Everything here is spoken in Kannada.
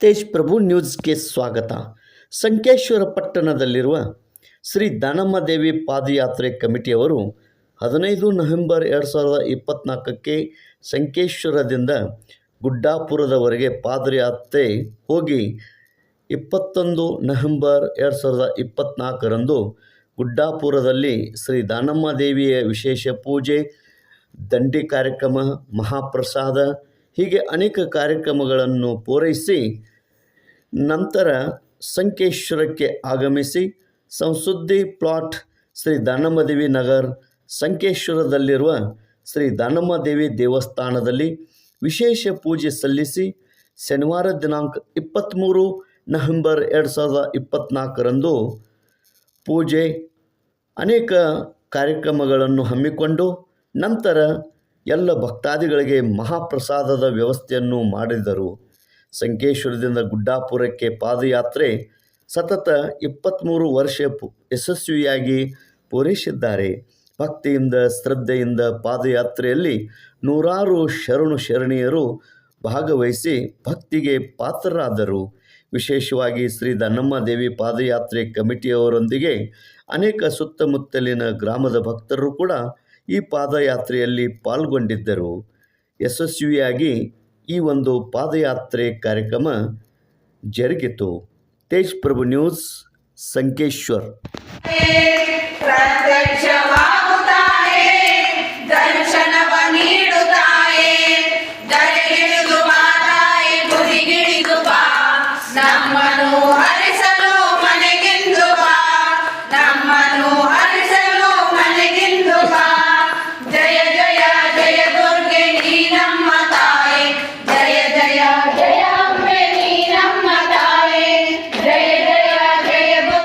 ತೇಜ್ ಪ್ರಭು ನ್ಯೂಸ್ಗೆ ಸ್ವಾಗತ. ಸಂಕೇಶ್ವರ ಪಟ್ಟಣದಲ್ಲಿರುವ ಶ್ರೀ ದಾನಮ್ಮ ದೇವಿ ಪಾದಯಾತ್ರೆ ಕಮಿಟಿಯವರು ಹದಿನೈದು ನವೆಂಬರ್ ಎರಡು ಸಾವಿರದ ಇಪ್ಪತ್ತ್ನಾಲ್ಕಕ್ಕೆ ಸಂಕೇಶ್ವರದಿಂದ ಗುಡ್ಡಾಪುರದವರೆಗೆ ಪಾದಯಾತ್ರೆ ಹೋಗಿ ಇಪ್ಪತ್ತೊಂದು ನವೆಂಬರ್ ಎರಡು ಸಾವಿರದ ಇಪ್ಪತ್ತ್ನಾಲ್ಕರಂದು ಗುಡ್ಡಾಪುರದಲ್ಲಿ ಶ್ರೀ ದಾನಮ್ಮ ದೇವಿಯ ವಿಶೇಷ ಪೂಜೆ, ದಂಡಿ ಕಾರ್ಯಕ್ರಮ, ಮಹಾಪ್ರಸಾದ ಹೀಗೆ ಅನೇಕ ಕಾರ್ಯಕ್ರಮಗಳನ್ನು ಪೂರೈಸಿ ನಂತರ ಸಂಕೇಶ್ವರಕ್ಕೆ ಆಗಮಿಸಿ ಸಂಸುದ್ದಿ ಪ್ಲಾಟ್ ಶ್ರೀ ದಾನಮ್ಮದೇವಿ ನಗರ್ ಸಂಕೇಶ್ವರದಲ್ಲಿರುವ ಶ್ರೀ ದಾನಮ್ಮದೇವಿ ದೇವಸ್ಥಾನದಲ್ಲಿ ವಿಶೇಷ ಪೂಜೆ ಸಲ್ಲಿಸಿ ಶನಿವಾರ ದಿನಾಂಕ ಇಪ್ಪತ್ತ್ಮೂರು ನವೆಂಬರ್ ಎರಡು ಸಾವಿರದ ಇಪ್ಪತ್ತ್ನಾಲ್ಕರಂದು ಪೂಜೆ ಅನೇಕ ಕಾರ್ಯಕ್ರಮಗಳನ್ನು ಹಮ್ಮಿಕೊಂಡು ನಂತರ ಎಲ್ಲ ಭಕ್ತಾದಿಗಳಿಗೆ ಮಹಾಪ್ರಸಾದದ ವ್ಯವಸ್ಥೆಯನ್ನು ಮಾಡಿದರು. ಸಂಕೇಶ್ವರದಿಂದ ಗುಡ್ಡಾಪುರಕ್ಕೆ ಪಾದಯಾತ್ರೆ ಸತತ ಇಪ್ಪತ್ತ್ಮೂರು ವರ್ಷ ಯಶಸ್ವಿಯಾಗಿ ಪೂರೈಸಿದ್ದಾರೆ. ಭಕ್ತಿಯಿಂದ, ಶ್ರದ್ಧೆಯಿಂದ ಪಾದಯಾತ್ರೆಯಲ್ಲಿ ನೂರಾರು ಶರಣು ಶರಣೀಯರು ಭಾಗವಹಿಸಿ ಭಕ್ತಿಗೆ ಪಾತ್ರರಾದರು. ವಿಶೇಷವಾಗಿ ಶ್ರೀ ದನ್ನಮ್ಮ ದೇವಿ ಪಾದಯಾತ್ರೆ ಕಮಿಟಿಯವರೊಂದಿಗೆ ಅನೇಕ ಸುತ್ತಮುತ್ತಲಿನ ಗ್ರಾಮದ ಭಕ್ತರು ಕೂಡ ಈ ಪಾದಯಾತ್ರೆಯಲ್ಲಿ ಪಾಲ್ಗೊಂಡಿದ್ದರು. ಯಶಸ್ವಿಯಾಗಿ ಈ ಒಂದು ಪಾದಯಾತ್ರೆ ಕಾರ್ಯಕ್ರಮ ಜರುಗಿತು. ತೇಜ್ ಪ್ರಭು ನ್ಯೂಸ್ ಸಂಕೇಶ್ವರ್. ಹರಿಸ